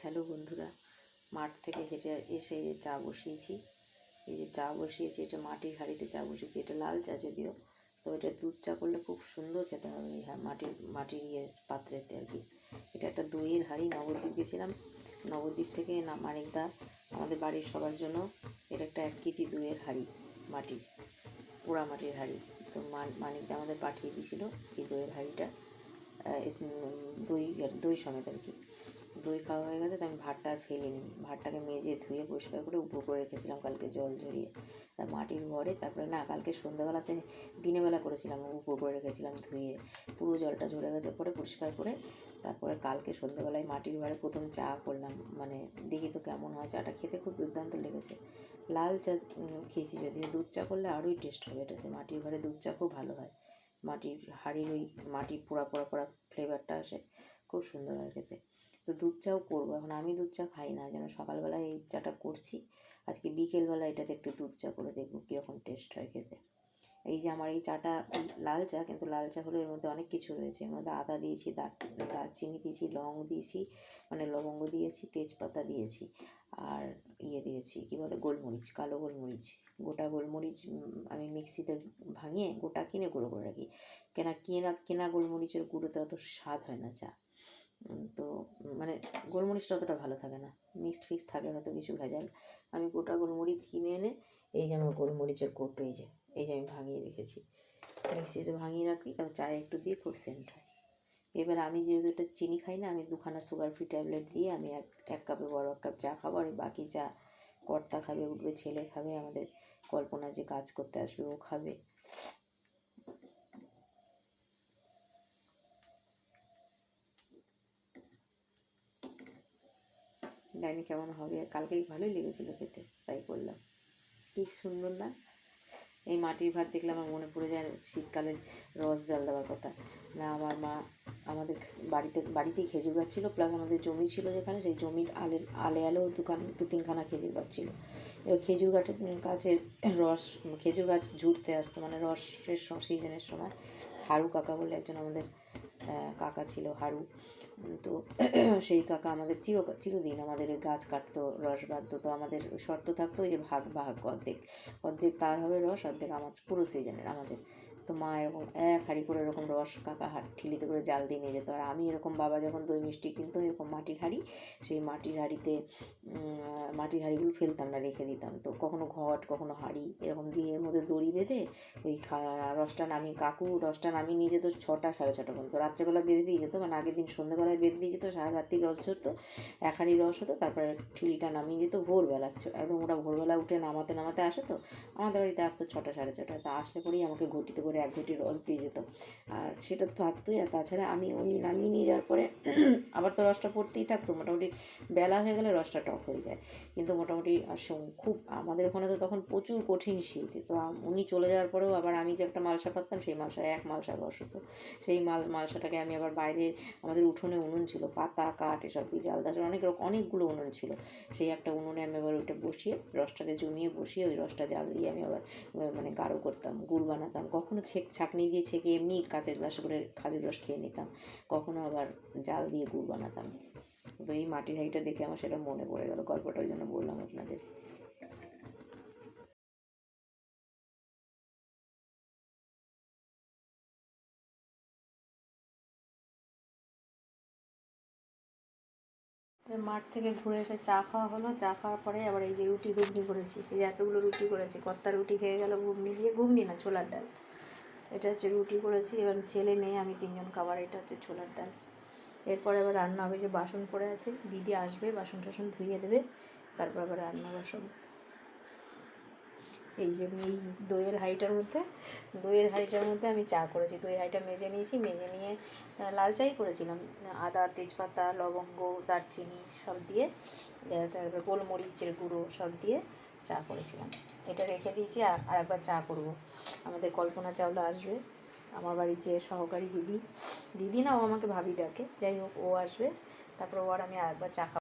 Hello বন্ধুরা, মাঠ থেকে হেঁটে এসে চা বসিয়েছি। এই যে চা বসিয়েছি, এটা মাটির হাঁড়িতে চা বসিয়েছি, এটা লাল চা যদিও, তো এটা দুধ চা করলে খুব সুন্দর খেতে হবে এই হা- মাটির মাটির ইয়ে পাত্রেতে আর কি। এটা একটা দইয়ের হাঁড়ি, নবদ্বীপ গেছিলাম। নবদ্বীপ থেকে না, মানিকদা, আমাদের বাড়ির সবার জন্য এটা একটা এক কেজি দইয়ের হাঁড়ি, মাটির, পোড়া মাটির হাঁড়ি। তো মান- মানিকদা আমাদের পাঠিয়ে দিয়েছিল এই দইয়ের হাঁড়িটা দই দই সমেত আর কি। দই খাওয়া হয়ে গেছে, তো আমি ভাতটা আর ফেলিনি ভাতটাকে মেজে ধুয়ে পরিষ্কার করে উপর করে রেখেছিলাম কালকে জল ঝরিয়ে। তা মাটির ঘরে তারপরে না, কালকে সন্ধ্যাবেলাতে দিনের বেলা করেছিলাম, উপর করে রেখেছিলাম ধুয়ে। পুরো জলটা ঝরে গেছে পরে পরিষ্কার করে তারপরে কালকে সন্ধ্যাবেলায় মাটির ঘরে প্রথম চা করলাম। মানে দেখি তো কেমন হয়, চাটা খেতে খুব দুর্দান্ত লেগেছে। লাল চা খেয়েছি যদিও। দুধ চা করলে আরোই টেস্ট হবে এটাতে। মাটির ঘরে দুধ চা খুব ভালো হয়। মাটির হাঁড়ির ওই মাটির পোড়া পোড়া পোড়া ফ্লেভারটা আসে, খুব সুন্দর হয় খেতে। তো দুধ চাও করব। এখন আমি দুধ চা খাই না, যেন সকালবেলায় এই চাটা করছি। আজকে বিকেলবেলা এটাতে একটু দুধ চা করে দেখব কীরকম টেস্ট হয় খেতে। এই যে আমার এই চাটা লাল চা, কিন্তু লাল চা হলো এর মধ্যে অনেক কিছু রয়েছে। এর মধ্যে আদা দিয়েছি, দার, দারচিনি দিয়েছি, লং দিয়েছি মানে লবঙ্গ দিয়েছি, তেজপাতা দিয়েছি, আর ইয়ে দিয়েছি, কী বলে, গোলমরিচ, কালো গোলমরিচ। গোটা গোলমরিচ আমি মিক্সিতে ভাঙিয়ে গোটা কিনে গুঁড়ো করে রাখি। কেনা কেনা কেনা গোলমরিচের গুঁড়োতে অত স্বাদ হয় না চা। তো মানে গোলমরিচটা অতটা ভালো থাকে না। মিক্সড ফিক্স থাকে, হয়তো কিছু ভেজাল। আমি গোটা গোলমরিচ কিনে এনে, এই যে আমার গোলমরিচের কোটো এই যে এই যে আমি ভাঙিয়ে রেখেছি। মিক্সিতে ভাঙিয়ে রাখি, তারপর চায়ে একটু দিয়ে খুব সেন্ট হয়। এবার আমি যেহেতু এটা চিনি খাই না, আমি দুখানা সুগার ফ্রি ট্যাবলেট দিয়ে আমি এক এক কাপে বড় এক কাপ চা খাব, আর বাকি চা কর্তা খাবে, উঠবে, ছেলে খাবে, আমাদের কল্পনা যে কাজ করতে আসবে, ও খাবে। জানি কেমন হবে। আর ভালোই লেগেছিলো খেতে, তাই করলাম। কি সুন্দর না? এই মাটির ভাত দেখলে আমার মনে পড়ে যায় শীতকালে রস জাল দেওয়ার কথা। না, আমার মা আমাদের বাড়িতে, বাড়িতেই খেজুর গাছ ছিল প্লাস আমাদের জমি ছিল যেখানে, সেই জমির আলের আলে আলেও দোকান দু তিনখানা খেজুর গাছ ছিল। এবার খেজুর গাছের গাছের রস, খেজুর গাছ ঝুড়তে আসতো মানে রসের সিজনের সময়। হারু কাকা বলে একজন আমাদের কাকা ছিল হারু। তো সেই কাকা আমাদের চির, চিরদিন আমাদের ওই গাছ কাটতো, রস বাঁধতো। তো আমাদের শর্ত থাকতো যে ভাগ ভাগ অর্ধেক। অর্ধেক তার হবে রস, অর্ধেক আমার পুরো সিজনের আমাদের। তো মা এরকম এক হাঁড়ি করে এরকম রস কাকা হাট ঠিলিতে করে জাল দিয়ে নিয়ে যেত। আর আমি এরকম বাবা যখন দই মিষ্টি কিনতো, এরকম মাটির হাঁড়ি, সেই মাটির হাঁড়িতে মাটির হাঁড়িগুলো ফেলতাম না, রেখে দিতাম। তো কখনো ঘট, কখনো হাঁড়ি, এরকম দিয়ে এর মধ্যে দড়ি বেঁধে ওই রসটা নামিয়ে, কাকু রসটা নামিয়ে নিয়ে যেত ছটা, সাড়ে ছটা পর্যন্ত। রাত্রেবেলা বেঁধে দিয়ে যেত মানে আগের দিন সন্ধ্যেবেলায় বেঁধে দিয়ে যেত, সারা রাত্রি রস ঝরতো, এক হাঁড়ি রস হতো, তারপরে ঠিলিটা নামিয়ে যেত, ভোরবেলা একদম ওরা ভোরবেলা উঠে নামাতে নামাতে আসে তো, আমাদের বাড়িতে আসতো ছটা, সাড়ে ছটা, তা আসলে পরেই আমাকে ঘটিতে করে এক ঘটি রস দিয়ে যেত। আর সেটা থাকতোই, আর তাছাড়া আমি ওই নামিয়ে নিয়ে যাওয়ার পরে আবার তো রসটা পড়তেই থাকতো, মোটামুটি বেলা হয়ে গেলে রসটা টক হয়ে যায়। কিন্তু মোটামুটি খুব, আমাদের ওখানে তো তখন প্রচুর কঠিন শীত, তো উনি চলে যাওয়ার পরেও আবার আমি যে একটা মালসা পাততাম, সেই মালসায় এক মালসা রস হতো সেই মাল, মালসাটাকে আমি আবার বাইরে, আমাদের উঠোনে উনুন ছিল, পাতা, কাঠ এসব দিয়ে জাল দাস অনেক রকম অনেকগুলো উনুন ছিল। সেই একটা উনুনে আমি আবার ওইটা বসিয়ে, রসটাকে জমিয়ে বসিয়ে ওই রসটা জাল দিয়ে আমি আবার মানে গাঢ় করতাম, গুড় বানাতাম। কখনো ছেক, ছাঁকনি দিয়ে ছেঁকে এমনি কাঁচের গ্লাস করে খাজুর রস খেয়ে নিতাম। কখনো আবার জাল দিয়ে গুড় বানাতাম। তো এই মাটির হাঁড়িটা দেখে আমার সেটা মনে পড়ে গেল। গল্পটা ওই জন্য বললাম আপনাদের। মাঠ থেকে ঘুরে এসে চা খাওয়া হলো। চা খাওয়ার পরে আবার এই যে রুটি ঘুগনি করেছি। এই যে এতগুলো রুটি করেছি। কর্তা রুটি খেয়ে গেল ঘুগনি দিয়ে। ঘুগনি না, ছোলার ডাল। এটা হচ্ছে রুটি করেছি। এবার ছেলে মেয়ে, আমি তিনজন খাবার। এটা হচ্ছে ছোলার ডাল। এরপরে আবার রান্না হবে যে বাসন পড়ে আছে, দিদি আসবে, বাসন টাসন ধুয়ে দেবে, তারপর আবার রান্না বাসন এই যে এই দইয়ের হাঁড়িটার মধ্যে, দইয়ের হাঁড়িটার মধ্যে আমি চা করেছি। দইয়ের হাঁড়িটা মেজে নিয়েছি, মেজে নিয়ে লাল চাই করেছিলাম। আদা, তেজপাতা, লবঙ্গ, দারচিনি সব দিয়ে তারপরে গোলমরিচের গুঁড়ো সব দিয়ে চা করেছিলাম। এটা রেখে দিয়েছি আর আর একবার চা করব। আমাদের কল্পনা চাওলা আসবে। আমার বাড়ির যে সহকারী দিদি দিদি না ও আমাকে ভাবি ডাকে। যাই হোক, ও আসবে। তারপর ও আর আমি আরেকবার চা